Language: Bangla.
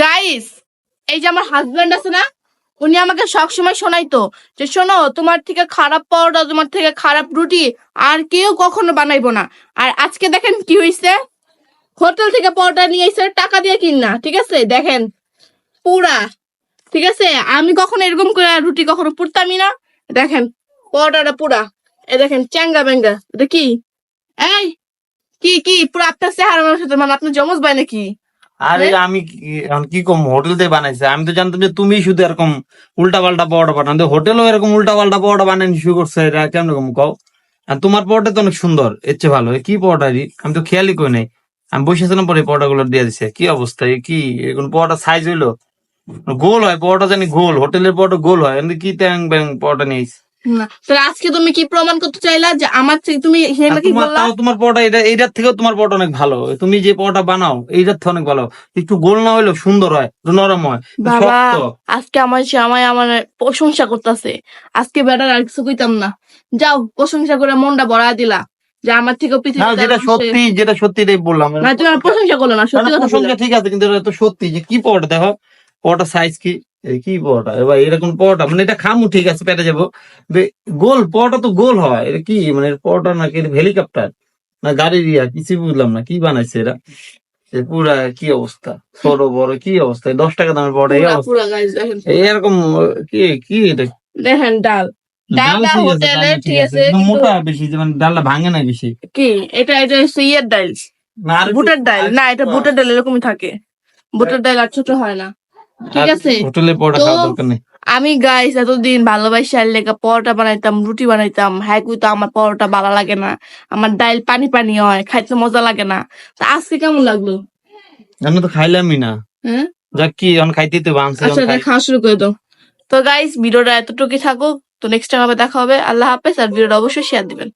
গাইস এই যে আমার হাজবেন্ড আছে না, উনি আমাকে সবসময় শোনাইতো যে, শোনো, তোমার থেকে খারাপ পরোটা তোমার থেকে খারাপ রুটি আর কেউ কখনো বানাইবো না। আর আজকে দেখেন কি হইছে? হোটেল থেকে পরোটা নিয়ে এসে টাকা দিয়ে কিন না, ঠিক আছে? দেখেন, পুরা, ঠিক আছে? আমি কখনো এরকম করে রুটি কখনো পুড়তামই না। দেখেন পরোটাটা পুরা। এ দেখেন, চ্যাঙ্গা ব্যাঙ্গা। এটা কি? এই, কি কি? পুরো আপনার চেহারা সাথে মানে আপনার জমজ ভাই নাকি? আরে? আমি কি- এখন কি কম হোটেল থেকে বানাইছে? আমি তো জানতাম যে তুমি শুধু এরকম উল্টা পাল্টা পরোটা বানান তো হোটেলও এরকম উল্টা পাল্টা পরোটা বানানি শুরু করছে এটা কেমন রকম কও? আর তোমার পরোটা তো অনেক সুন্দর এর চেয়ে ভালো। কি রে? আমি তো খেয়ালই করি নাই। আমি বসেছিলাম পরে পরোটা গুলো দিয়ে দিছে। কি অবস্থা কি? এখন পরোটা সাইজ হইল? গোল হয় পরোটা জানি গোল হোটেলের পরোটা গোল হয়। কি ট্যাং ব্যাং পরোটা নিয়ে আইছে। না। তাহলে আজকে তুমি কি প্রমাণ করতে চাইলা যে আমার থেকে তুমি কি বললা? তোমার পরোটা এটা এইটার থেকেও তোমার পরোটা অনেক ভালো। তুমি যে পরোটা বানাও এইটার থেকে অনেক ভালো। একটু গোল না হইলেও সুন্দর হয় নরম হয় বাবা আজকে আমার সে আমায় আমার প্রশংসা করতেছে। আজকে বেটার আর কিছু কইতাম না। যাও প্রশংসা করে মনটা ভরা দিলা। যে আমার থেকে যেটা সত্যি যেটা সত্যি বললাম। না তুমি প্রশংসা করল না সত্যি কথা ঠিক আছে কিন্তু এটা তো সত্যি। যে কি পরোটা দেখো পরোটা সাইজ কি? কি পরোটা? এবার এরকম পরোটা মানে এটা খামু ঠিক আছে পেটে যাব। গোল পরোটা তো গোল হয়। এটা কি মানে পরোটা নাকি হেলিকপ্টার? না গাড়ি দিয়া? কিছু বুঝলাম না কি বানাইছে এরা? পুরা কি অবস্থা? ছোট বড় কি অবস্থা? দশ টাকা দামের পরোটা এই অবস্থা। এরকম কি কি এটা? দেখেন ডাল। মোটা বেশি মানে ডালটা ভাঙে না বেশি। কি এটা এটা ইয়ের ডাল বুটের ডাল না এটা বুটের ডাল এরকমই থাকে। বুটের ডাল আর ছোট হয় না। ঠিক আছে? হোটেলে পরোটা তো- খাওয়া দরকার নেই। আমি গাইস এতদিন ভালোবাসি আর লেখা পরোটা বানাইতাম রুটি বানাইতাম। হ্যাঁ কিন্তু আমার পরোটা ভালো লাগে না। আমার ডাইল পানি পানি হয় খাইতে মজা লাগে না। তা আজকে কেমন লাগল? আমি তো খাইলামই না। হ্যাঁ? যাক কি এখন খাইতে তো বানছে আচ্ছা খাওয়া শুরু করে দাও। তো গাইস ভিডিওটা এতটুকুই থাকুক। তো নেক্সট টাইম আবার দেখা হবে। আল্লাহ হাফেজ আর ভিডিওটা অবশ্যই শেয়ার দিবেন।